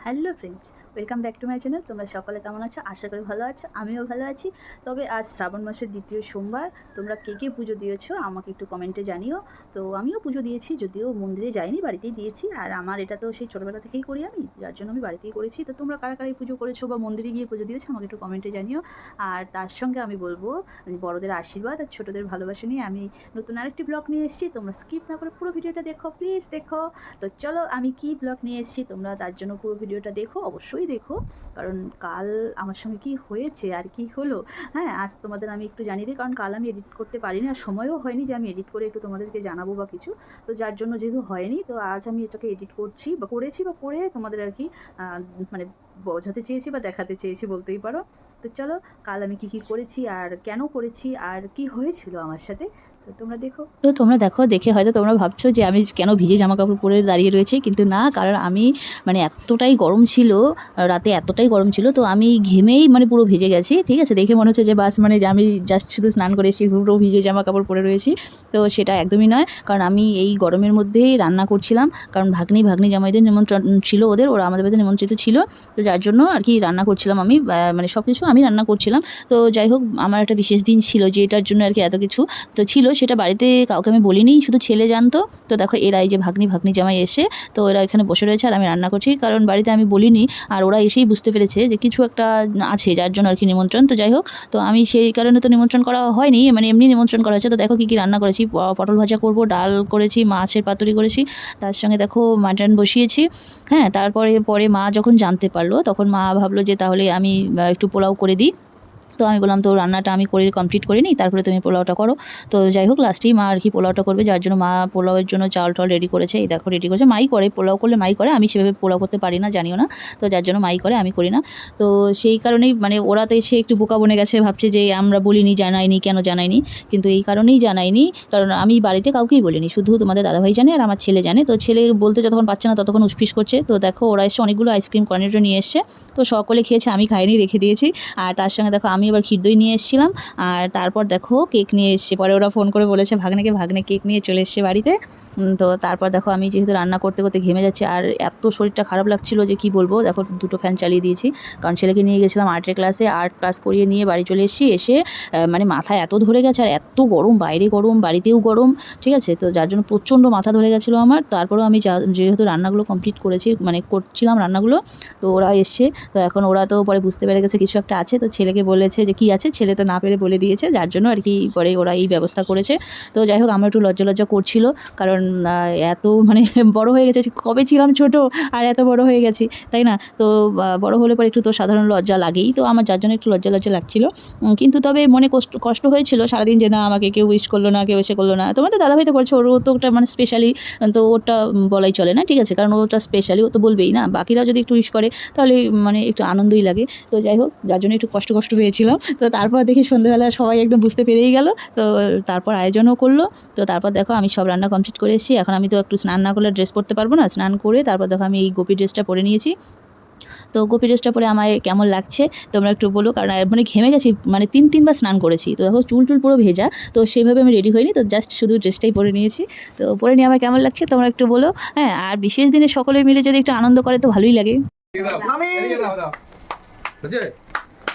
Hello friends welcome back to my channel তোমরা সকলে কেমন আছো? আশা করি ভালো আছো। আমিও ভালো আছি। তবে আজ শ্রাবণ মাসের দ্বিতীয় সোমবার। তোমরা কে কে পুজো দিয়েছ আমাকে একটু কমেন্টে জানিও। তো আমিও পুজো দিয়েছি, যদিও মন্দিরে যাইনি, বাড়িতেই দিয়েছি। আর আমার এটা তো সেই ছোটোবেলা থেকেই করি আমি, যার জন্য আমি বাড়িতেই করেছি। তো তোমরা কারা কারা এই পুজো করেছ বা মন্দিরে গিয়ে পুজো দিয়েছ আমাকে একটু কমেন্টে জানিও। আর তার সঙ্গে আমি বলব মানে বড়দের আশীর্বাদ আর ছোটোদের ভালোবাসা নিয়ে আমি নতুন আরেকটি ব্লগ নিয়ে এসেছি। তোমরা স্কিপ না করে পুরো ভিডিওটা দেখো প্লিজ দেখো। তো চলো আমি কি ব্লগ নিয়ে এসেছি, তোমরা তার জন্য পুরো ভিডিওটা দেখো। অবশ্যই দেখো। কারণ কাল আমার সঙ্গে কি হয়েছে, আর কি হলো হ্যাঁ আজ তোমাদের আমি একটু জানিয়ে দিই, কারণ কাল আমি এডিট করতে পারিনি, আর সময়ও হয়নি যে আমি এডিট করে একটু তোমাদেরকে জানাব বা কিছু। তো যার জন্য যেহেতু হয়নি, তো আজ আমি এটাকে এডিট করছি বা করেছি বা করে তোমাদের আর কি মানে বোঝাতে চেয়েছি বা দেখাতে চেয়েছি বলতেই পারো। তো চলো, কাল আমি কি কি করেছি আর কেন করেছি আর কি হয়েছিল আমার সাথে, তো তোমরা দেখো। তো তোমরা দেখো, দেখে হয়তো তোমরা ভাবছ যে আমি কেন ভিজে জামা কাপড় পরে দাঁড়িয়ে রয়েছি, কিন্তু না, কারণ আমি মানে এতটাই গরম ছিল, রাতে এতটাই গরম ছিল, তো আমি ঘেমেই মানে পুরো ভিজে গেছি, ঠিক আছে? দেখে মনে হচ্ছে যে বাস মানে যে আমি জাস্ট শুধু স্নান করে এসেছি, পুরো ভিজে জামা কাপড় পরে রয়েছি, তো সেটা একদমই নয়, কারণ আমি এই গরমের মধ্যেই রান্না করছিলাম, কারণ ভাগ্নি ভাগ্নি জামাইদের নিমন্ত্রণ ছিল ওদের, ওরা আমাদের বাড়িতে নিমন্ত্রিত ছিল, তো যার জন্য আর কি রান্না করছিলাম আমি মানে সব কিছু আমি রান্না করছিলাম। তো যাই হোক, আমার একটা বিশেষ দিন ছিল যে এটার জন্য আর কি এত কিছু। তো ছিল, সেটা বাড়িতে কাউকে আমি বলিনি, শুধু ছেলে জানতো। তো দেখো, এরা এই যে ভাগ্নি ভাগ্নি জামাই এসে, তো ওরা এখানে বসে রয়েছে আর আমি রান্না করছি। কারণ বাড়িতে আমি বলিনি, আর ওরা এসেই বুঝতে পেরেছে যে কিছু একটা আছে যার জন্য আর কি নিমন্ত্রণ। তো যাই হোক, তো আমি সেই কারণে তো নিমন্ত্রণ করা হয়নি মানে এমনি নিমন্ত্রণ করা হয়েছে। তো দেখো কী কী রান্না করেছি পটল ভাজা করব, ডাল করেছি, মাছের পাতুরি করেছি। তার সঙ্গে দেখো মাটন বসিয়েছি। হ্যাঁ তারপরে, পরে মা যখন জানতে পারল তখন মা ভাবলো যে তাহলে আমি একটু পোলাও করে দিই। তো আমি বললাম, তো রান্নাটা আমি করে কমপ্লিট করে নিই, তারপরে তুমি পোলাওটা করো। তো যাই হোক লাস্টেই মা আর কি পোলাওটা করবে, যার জন্য মা পোলাওয়ের জন্য চাল টাল রেডি করেছে। এই দেখো রেডি করেছে। মাই করে, পোলাও করলে মাই করে, আমি সেভাবে পোলাও করতে পারি না, জানিও না। তো যার জন্য মাই করে, আমি করি না। তো সেই কারণেই মানে ওরা তো এসে একটু বোকা বনে গেছে, ভাবছে যে আমরা বলিনি, জানাইনি, কেন জানাইনি? কিন্তু এই কারণেই জানাইনি, কারণ আমি বাড়িতে কাউকেই বলিনি, শুধু তোমাদের দাদাভাই জানে আর আমার ছেলে জানে। তো ছেলে বলতে যতক্ষণ পারছে না, ততক্ষণ উসপিস করছে। তো দেখো, ওরা এসে অনেকগুলো আইসক্রিম কর্নেটো নিয়ে এসছে। তো সকলে খেয়েছে, আমি খাইনি, রেখে দিয়েছি। আর তার সঙ্গে দেখো আমি এবার ক্ষীর দই নিয়ে এসেছিলাম। আর তারপর দেখো কেক নিয়ে এসছে। পরে ওরা ফোন করে বলেছে, ভাগ্নেকে, ভাগ্নে কেক নিয়ে চলে এসছে বাড়িতে। তো তারপর দেখো আমি যেহেতু রান্না করতে করতে ঘেমে যাচ্ছি, আর এত শরীরটা খারাপ লাগছিল যে কি বলব, দেখো দুটো ফ্যান চালিয়ে দিয়েছি। কারণ ছেলেকে নিয়ে গেছিলাম আর্টের ক্লাসে আর্ট ক্লাস করিয়ে নিয়ে বাড়ি চলে এসেছি। এসে মানে মাথা এত ধরে গেছে, আর এত গরম, বাইরে গরম, বাড়িতেও গরম, ঠিক আছে? তো যার জন্য প্রচণ্ড মাথা ধরে গেছিল আমার। তারপরেও আমি যেহেতু রান্নাগুলো কমপ্লিট করেছি মানে করছিলাম রান্নাগুলো, তো ওরা এসছে। তো এখন ওরা তো পরে বুঝতে পেরে গেছে কিছু একটা আছে। তো ছেলেকে বলেছে যে কি আছে, ছেলে তো না পেরে বলে দিয়েছে, যার জন্য আর কি পরে ওরা এই ব্যবস্থা করেছে। তো যাই হোক, আমার একটু লজ্জা লজ্জা করছিল, কারণ এত মানে বড় হয়ে গেছে, কবে ছিলাম ছোট, আর এত বড় হয়ে গেছি, তাই না? তো বড় হলে পরে একটু তো সাধারণ লজ্জা লাগেই, তো আমার যার জন্য একটু লজ্জা লজ্জা লাগছিল। কিন্তু তবে মনে কষ্ট কষ্ট হয়েছিল, সারাদিন যে না, আমাকে কেউ উইশ করল না, কেউ এসে করল না। তোমাদের দাদাভাই তো বলছে ওরও তো ওটা মানে স্পেশালি তো ওটা বলাই চলে না, ঠিক আছে? কারণ ওটা স্পেশালি ও তো বলবেই না। বাকিরাও যদি একটু উইশ করে, তাহলে মানে একটু আনন্দই লাগে। তো যাই হোক, যার জন্য একটু কষ্ট কষ্ট পেয়েছিলাম তো তারপর দেখি সন্ধ্যেবেলা সবাই একদম বুঝতে পেরেই গেল। তো তারপর আয়োজনও করল। তো তারপর দেখো আমি সব রান্না কমপ্লিট করে এসেছি। এখন আমি তো একটু স্নান না করলে ড্রেস পরতে পারব না। স্নান করে তারপর দেখো আমি এই গোপী ড্রেসটা পরে নিয়েছি। তো গোপী ড্রেসটা পরে আমায় কেমন লাগছে তোমরা একটু বলো। কারণ মানে ঘেমে গেছি মানে তিন তিনবার স্নান করেছি। তো দেখো চুল টুল পুরো ভেজা। তো সেইভাবে আমি রেডি হইনি তো জাস্ট শুধু ড্রেসটাই পরে নিয়েছি। তো পরে নিয়ে আমার কেমন লাগছে তোমরা একটু বলো। হ্যাঁ আর বিশেষ দিনে সকলে মিলে যদি একটু আনন্দ করে তো ভালোই লাগে।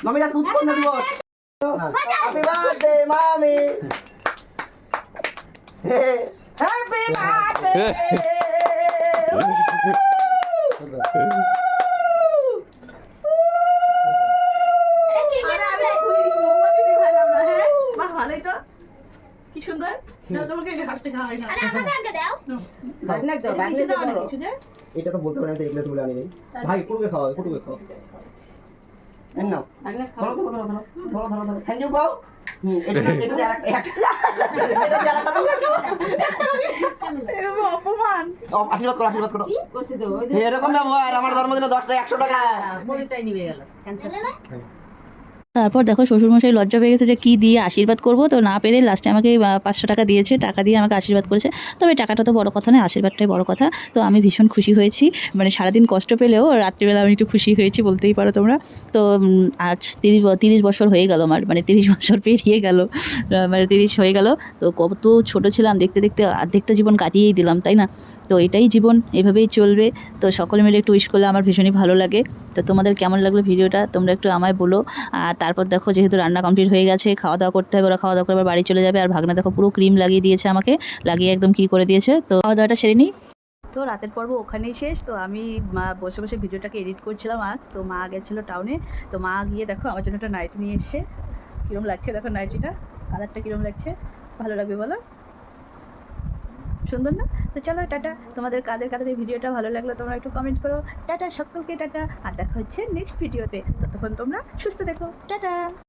মামি আজকে উৎপন্ন দিবস। হ্যাপি বার্থডে মামি। হ্যাপি বার্থডে ভালোই তো। কি সুন্দর। তোমাকে হাসতে খাওয়া হয় না। কিছু যে এটা তো বলতে পারি না এগুলো তুলে আনি নেই ভাই কুটুকে খাওয়া কুটুকে খাওয়া। নাও। ধরো ধরো ধরো ধরো ধরো ধরো ধরো। থ্যাংক ইউ আশীর্বাদ করো আশীর্বাদ করো। এরকম ব্যবহার আমার জন্মদিনে দশটা একশো টাকা। নিবে গেল। ক্যান্সার তারপর দেখো শ্বশুরমশাই লজ্জা পেয়ে গেছে যে কী দিয়ে আশীর্বাদ করব? তো না পেরে লাস্টে আমাকে পাঁচশো টাকা দিয়েছে, টাকা দিয়ে আমাকে আশীর্বাদ করেছে। তবে টাকাটা তো বড় কথা নয়, আশীর্বাদটাই বড় কথা। তো আমি ভীষণ খুশি হয়েছি। মানে সারাদিন কষ্ট পেলেও রাত্রিবেলা আমি একটু খুশি হয়েছি বলতেই পারো তোমরা। তো আজ তিরিশ তিরিশ বছর হয়ে গেল আমার মানে তিরিশ বছর পেরিয়ে গেল। মানে তিরিশ হয়ে গেল। তো কত ছোট ছিলাম, দেখতে দেখতে অর্ধেকটা জীবন কাটিয়েই দিলাম, তাই না? তো এটাই জীবন, এভাবেই চলবে। তো সকলে মিলে একটু উইশ করলে আমার ভীষণই ভালো লাগে। তো তোমাদের কেমন লাগল ভিডিওটা, তোমরা একটু আমায় বলো। আর তারপর দেখো যেহেতু রান্না কমপ্লিট হয়ে গেছে খাওয়া দাওয়া করতে হবে, ওরা খাওয়া দাওয়া করে বাড়ি চলে যাবে, আর ভাগনা দেখো পুরো ক্রিম লাগিয়ে দিয়েছে আমাকে, লাগিয়ে একদম কি করে দিয়েছে, তো খাওয়া দাওয়াটা সেরে নিই তো রাতের পর্ব ওখানেই শেষ, তো আমি মা বসে বসে ভিডিওটাকে এডিট করছিলাম আজ, তো মা গেছিল টাউনে তো মা গিয়ে দেখো আমার জন্য একটা নাইটি নিয়ে এসছে। কীরকম লাগছে দেখো নাইটিটা কালারটা কীরকম লাগছে? ভালো লাগবে বলো? সুন্দর না? তো চলো টাটা। তোমাদের কাদের কাদের এই ভিডিওটা ভালো লাগল তোমরা একটু কমেন্ট করো। টাটা সকলকে, টাটা। আর দেখা হচ্ছে নেক্সট ভিডিওতে ততক্ষণ তোমরা সুস্থ দেখো টাটা।